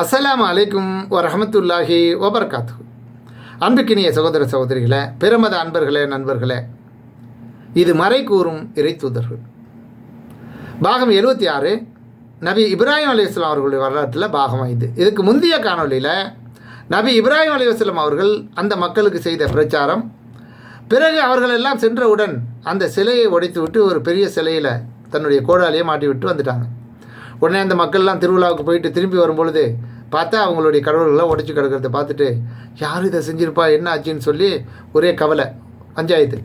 அஸ்லாம் அலைக்கும் வரஹமத்துல்லாஹி வபர்காத்து அன்புக்கினிய சகோதர சகோதரிகளே பிரமத அன்பர்களே நண்பர்களே இது மறை கூறும் இறை தூதர்கள் பாகம் எழுபத்தி ஆறு நபி இப்ராஹிம் அலையாஸ்லாம் அவர்களுடைய வரலாற்றில் பாகம் ஐந்து. இதுக்கு முந்தைய காணொளியில் நபி இப்ராஹிம் அலையாஸ்லாம் அவர்கள் அந்த மக்களுக்கு செய்த பிரச்சாரம் பிறகு அவர்களெல்லாம் சென்றவுடன் அந்த சிலையை உடைத்து விட்டு ஒரு பெரிய சிலையில் தன்னுடைய கோடாலியை மாட்டி விட்டு வந்துட்டாங்க. உடனே அந்த மக்கள்லாம் திருவிழாவுக்கு போயிட்டு திரும்பி வரும்பொழுது பார்த்தா அவங்களுடைய கடவுள்களை உடச்சி கிடக்கிறத பார்த்துட்டு யார் இதை செஞ்சிருப்பா? என்ன ஆச்சுன்னு சொல்லி ஒரே கவலை பஞ்சாயத்து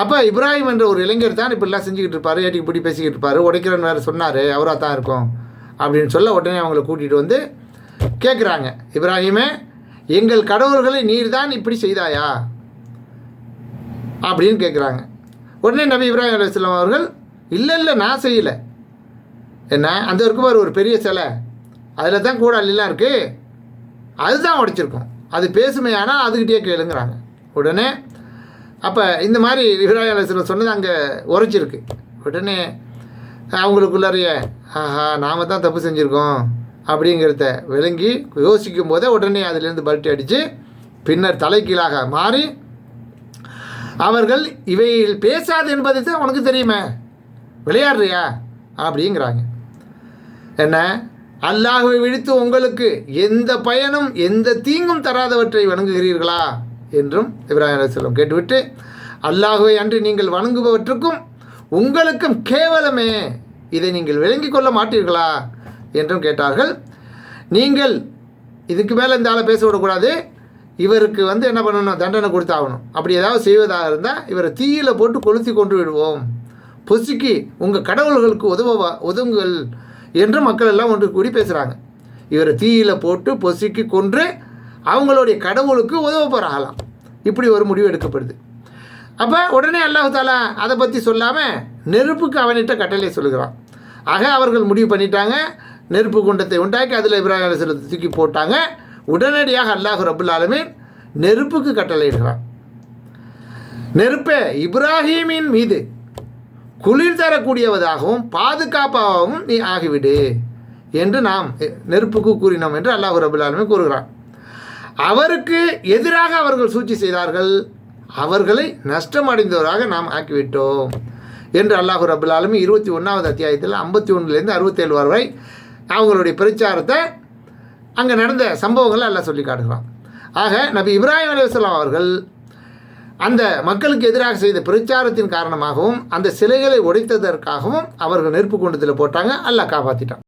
அப்போ இப்ராஹிம் என்ற ஒரு இளைஞர் தான் இப்படிலாம் செஞ்சுக்கிட்டு இருப்பார். ஏட்டிக்கு பிடி பேசிக்கிட்டு இருப்பார்? உடைக்கிறன்னு வேறு சொன்னார். அவராக தான் இருக்கும் அப்படின்னு சொல்ல உடனே அவங்கள கூட்டிகிட்டு வந்து கேட்குறாங்க இப்ராஹிமே எங்கள் கடவுள்களை நீர் தான் இப்படி செய்தாயா? அப்படின்னு கேட்குறாங்க உடனே நபி இப்ராஹிம் அலுவலாம் அவர்கள் இல்லை இல்லை நான் செய்யலை. என்ன? அந்த இருக்குமார் ஒரு பெரிய சிலை. அதில் தான் கூடாலிலாம் இருக்குது அதுதான் உடைச்சிருக்கோம். அது பேசுமே ஆனால் அதுக்கிட்டே கேளுங்கிறாங்க. உடனே அப்போ இந்த மாதிரி இப்ராஹிம் சொன்னது அங்கே உரைச்சிருக்கு. உடனே அவங்களுக்குள்ளாரைய ஆஹா நாம் தான் தப்பு செஞ்சுருக்கோம். அப்படிங்கிறத விளங்கி யோசிக்கும் போதே உடனே அதுலேருந்து பல்ட்டி அடித்து பின்னர் தலைக்கீழாக மாறி அவர்கள் இவையில் பேசாது என்பதை தான் உனக்கு தெரியுமே. விளையாடுறியா? அப்படிங்கிறாங்க. என்ன? அல்லாஹுவை விழித்து உங்களுக்கு எந்த பயனும் எந்த தீங்கும் தராதவற்றை வணங்குகிறீர்களா? என்றும் இப்ராஹிம் அலுவலம் கேட்டுவிட்டு அல்லாஹுவை அன்று நீங்கள் வணங்குபவற்றுக்கும் உங்களுக்கும் கேவலமே இதை நீங்கள் விளங்கி கொள்ள மாட்டீர்களா? என்றும் கேட்டார்கள். நீங்கள் இதுக்கு மேலே இந்த ஆளை பேச விடக்கூடாது. இவருக்கு வந்து என்ன பண்ணணும்? தண்டனை கொடுத்தாகணும். அப்படி ஏதாவது செய்வதாக இருந்தால் இவரை தீயில போட்டு கொளுத்தி கொண்டு விடுவோம். பொசுக்கி உங்கள் கடவுள்களுக்கு உதவ உதவுங்கள். என்று மக்கள் எல்லாம் ஒன்று கூடி பேசுகிறாங்க இவரை தீயில போட்டு பொசுக்கி கொன்று அவங்களுடைய கடவுளுக்கு உதவ போகிறாங்களாம் இப்படி ஒரு முடிவு எடுக்கப்படுது. அப்போ உடனே அல்லாஹு தாலா அதை பற்றி சொல்லாமல் நெருப்புக்கு அவனிட்ட கட்டளை சொல்லுகிறான். ஆக அவர்கள் முடிவு பண்ணிட்டாங்க. நெருப்பு குண்டத்தை உண்டாக்கி அதில் இப்ராஹிம் அலிஸ்லத்தை தூக்கி போட்டாங்க. உடனடியாக அல்லாஹ் ரபுல் ஆலமீன் நெருப்புக்கு கட்டளையிடுகிறான். நெருப்பே இப்ராஹீமின் மீது குளிர் தரக்கூடியவதாகவும் பாதுகாப்பாகவும் நீ ஆகிவிடு என்று நாம் நெருப்புக்கு கூறினோம் என்று அல்லாஹ் ரபுல்லாலுமே கூறுகிறான். அவருக்கு எதிராக அவர்கள் சூழ்ச்சி செய்தார்கள். அவர்களை நஷ்டமடைந்தவராக நாம் ஆக்கிவிட்டோம் என்று அல்லாஹு ரபுல் ஆலமி இருபத்தி ஒன்றாவது அத்தியாயத்தில் ஐம்பத்தி ஒன்றுலேருந்து அறுபத்தேழு வரை அவங்களுடைய பிரச்சாரத்தை அங்கே நடந்த சம்பவங்களை எல்லாம் சொல்லி காட்டுகிறான். ஆக நபி இப்ராஹிம் அலுவலாம் அவர்கள் அந்த மக்களுக்கு எதிராக செய்த பிரச்சாரத்தின் காரணமாகவும் அந்த சிலைகளை உடைத்ததற்காகவும் அவர்கள் நெருப்பு குண்டத்தில் போட்டாங்க. அல்லாஹ் காப்பாற்றிட்டான்